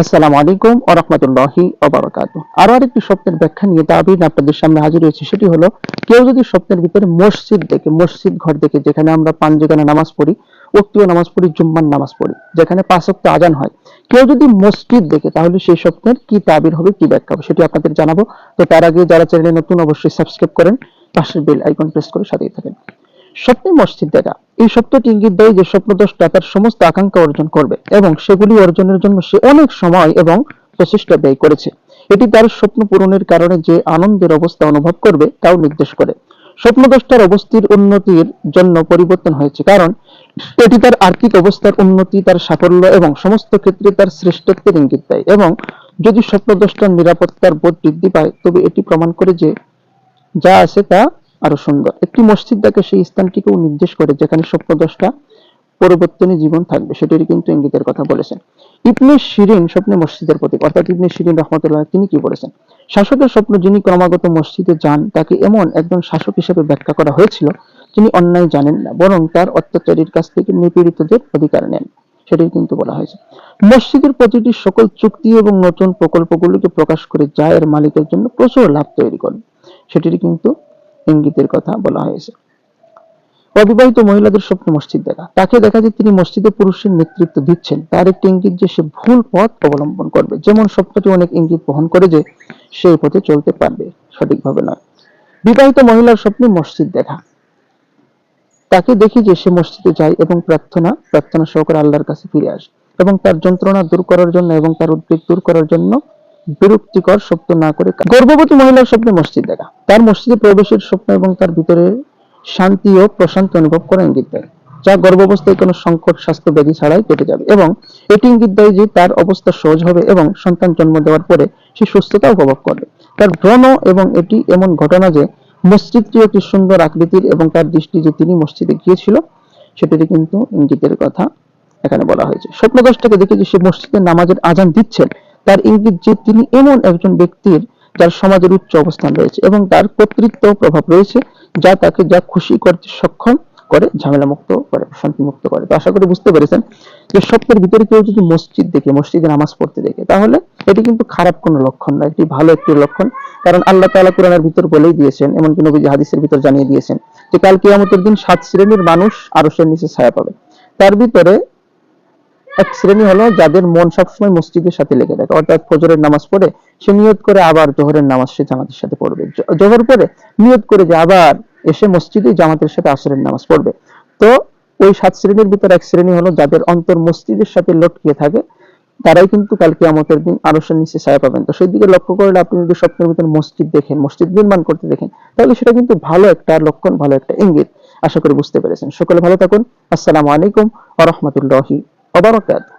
আসসালামু আলাইকুম ও রহমতুল্লাহি ওবারাকাত আরও আরেকটি স্বপ্নের ব্যাখ্যা নিয়ে তাবির আপনাদের সামনে হাজির হয়েছে, সেটি হলো, কেউ যদি স্বপ্নের ভিতরে মসজিদ দেখে, মসজিদ ঘর দেখে, যেখানে আমরা নামাজ পড়ি নামাজ পড়ি, জুম্মার নামাজ পড়ি, যেখানে পাঁচ আজান হয়, কেউ যদি মসজিদ দেখে, তাহলে সেই স্বপ্নের কি তাবির হবে, কি ব্যাখ্যা হবে, সেটি আপনাদের জানাব। তো তার আগে যারা চ্যানেলে নতুন, অবশ্যই সাবস্ক্রাইব করেন, পাশের বেল আইকন প্রেস করে সাথেই থাকেন। স্বপ্নে মসজিদ দেখা এই সত্যটি ইঙ্গিত দেয় যে স্বপ্নদ্রষ্টা তার সমস্ত আকাঙ্ক্ষা অর্জন করবে এবং সেগুলি অর্জনের জন্য সে অনেক সময় এবং প্রচেষ্টা ব্যয় করেছে। এটি তার স্বপ্ন পূরণের কারণে যে আনন্দের অবস্থা অনুভব করবে তাও নির্দেশ করে। স্বপ্নদ্রষ্টার অবস্থির উন্নতির জন্য পরিবর্তন হয়েছে কারণ এটি তার আর্থিক অবস্থার উন্নতি, তার সাফল্য এবং সমস্ত ক্ষেত্রে তার শ্রেষ্ঠত্বের ইঙ্গিত দেয় এবং যদি স্বপ্নদ্রষ্টার নিরাপত্তার বোধ বৃদ্ধি পায়, তবে এটি প্রমাণ করে যে যা আছে তা আরও সুন্দর। একটি মসজিদ দেখে সেই স্থানটিকেও নির্দেশ করে যেখানে স্বপ্নদ্রষ্টা পরবর্তী জীবন থাকবে সেটির কিন্তু ইঙ্গিতের কথা বলেছেন। ইবনে শিরিন স্বপ্নে মসজিদের প্রতীক, অর্থাৎ ইবনে শিরিন রহমতুল্লাহ তিনি কি বলেছেন? শাসকের স্বপ্ন যিনি ক্রমাগত মসজিদে যান, তাকে এমন একজন শাসক হিসেবে ব্যাখ্যা করা হয়েছিল যিনি অন্যায় জানেন না, বরং তার অত্যাচারীর কাছ থেকে নিপীড়িতদের অধিকার নেন। সেটাই কিন্তু বলা হয়েছে। মসজিদের প্রতিটি সকল চুক্তি এবং নতুন প্রকল্পগুলিকে প্রকাশ করে যা এর মালিকের জন্য প্রচুর লাভ তৈরি করে সেটির কিন্তু ইঙ্গিতের কথা বলা হয়েছে। অবিবাহিত মহিলাদের স্বপ্ন মসজিদ দেখা। তাকে দেখা যায় তিনি মসজিদে পুরুষের নেতৃত্ব দিচ্ছেন। তার একটি ইঙ্গিত যে সে ভুল পথ অবলম্বন করবে। যেমন স্বপ্নটি অনেক ইঙ্গিত বহন করে যে সেই পথে চলতে পারবে সঠিকভাবে নয়। বিবাহিত মহিলার স্বপ্নে মসজিদ দেখা। তাকে দেখি যে সে মসজিদে যায় এবং প্রার্থনা প্রার্থনা সহকারে আল্লাহর কাছে ফিরে আসে এবং তার যন্ত্রণা দূর করার জন্য এবং তার উদ্বেগ দূর করার জন্য বিরক্তিকর স্বপ্ন না করে গর্ভবতী মহিলার স্বপ্নে মসজিদ দেখা। তার মসজিদে প্রবেশের স্বপ্ন এবং তার ভিতরে শান্তি ও প্রশান্তি অনুভব করা ইঙ্গিত দেয়, যা গর্ভাবস্থায় কোনো সংকট, স্বাস্থ্য ব্যাধি ছাড়াই কেটে যাবে এবং এটি ইঙ্গিত দেয় যে তার অবস্থা সহজ হবে এবং সন্তান জন্ম দেওয়ার পরে সে সুস্থতা উপভোগ করবে। তার ভ্রণ এবং এটি এমন ঘটনা যে মসজিদটি একটি সুন্দর আকৃতির এবং তার দৃষ্টি যে তিনি মসজিদে গিয়েছিল সেটির কিন্তু ইঙ্গিতের কথা। এখানে বলা হয়েছে। স্বপ্নদশটাকে দেখে যে সে মসজিদে নামাজের আজান দিচ্ছেন, তার ইঙ্গিত যে তিনি এমন একজন ব্যক্তির যার সমাজের উচ্চ অবস্থান রয়েছে এবং তার কর্তৃত্ব প্রভাব রয়েছে, যা তাকে যা খুশি করতে সক্ষম করে ঝামেলা মুক্ত করে শান্তি মুক্ত করে। তো আশা করি বুঝতে পেরেছেন যে স্বপ্নের ভিতরে কেউ যদি মসজিদ দেখে, মসজিদে নামাজ পড়তে দেখে, তাহলে এটি কিন্তু খারাপ কোনো লক্ষণ না, এটি ভালো একটি লক্ষণ। কারণ আল্লাহ তাআলা কোরআনের ভিতর বলেই দিয়েছেন, এমনকি নবীজি হাদিসের ভিতর জানিয়ে দিয়েছেন যে, কাল কিয়ামতের দিন সাত শ্রেণির মানুষ আরশের নিচে ছায়া পাবে। তার ভিতরে এক শ্রেণি হলো যাদের মন সবসময় মসজিদের সাথে লেগে থাকে। অর্থাৎ ফজরের নামাজ পড়ে সে নিয়ত করে আবার জোহরের নামাজ সে জামাতের সাথে পড়বে। জোহর পড়ে নিয়ত করে যে আবার এসে মসজিদে জামাতের সাথে আসরের নামাজ পড়বে। তো ওই সাত শ্রেণির ভিতর এক শ্রেণি হলো যাদের অন্তর মসজিদের সাথে লটকিয়ে থাকে, তারাই কিন্তু কাল কিয়ামতের দিন আরশের নিচে ছায়া পাবেন। তো সেই দিকে লক্ষ্য করলে আপনি যদি স্বপ্নের ভিতর মসজিদ দেখেন, মসজিদ নির্মাণ করতে দেখেন, তাহলে সেটা কিন্তু ভালো একটা লক্ষণ, ভালো একটা ইঙ্গিত। আশা করি বুঝতে পেরেছেন। সকলে ভালো থাকুন। আসসালামু আলাইকুম ওয়া রাহমাতুল্লাহি ওয়া বারাকাতুহু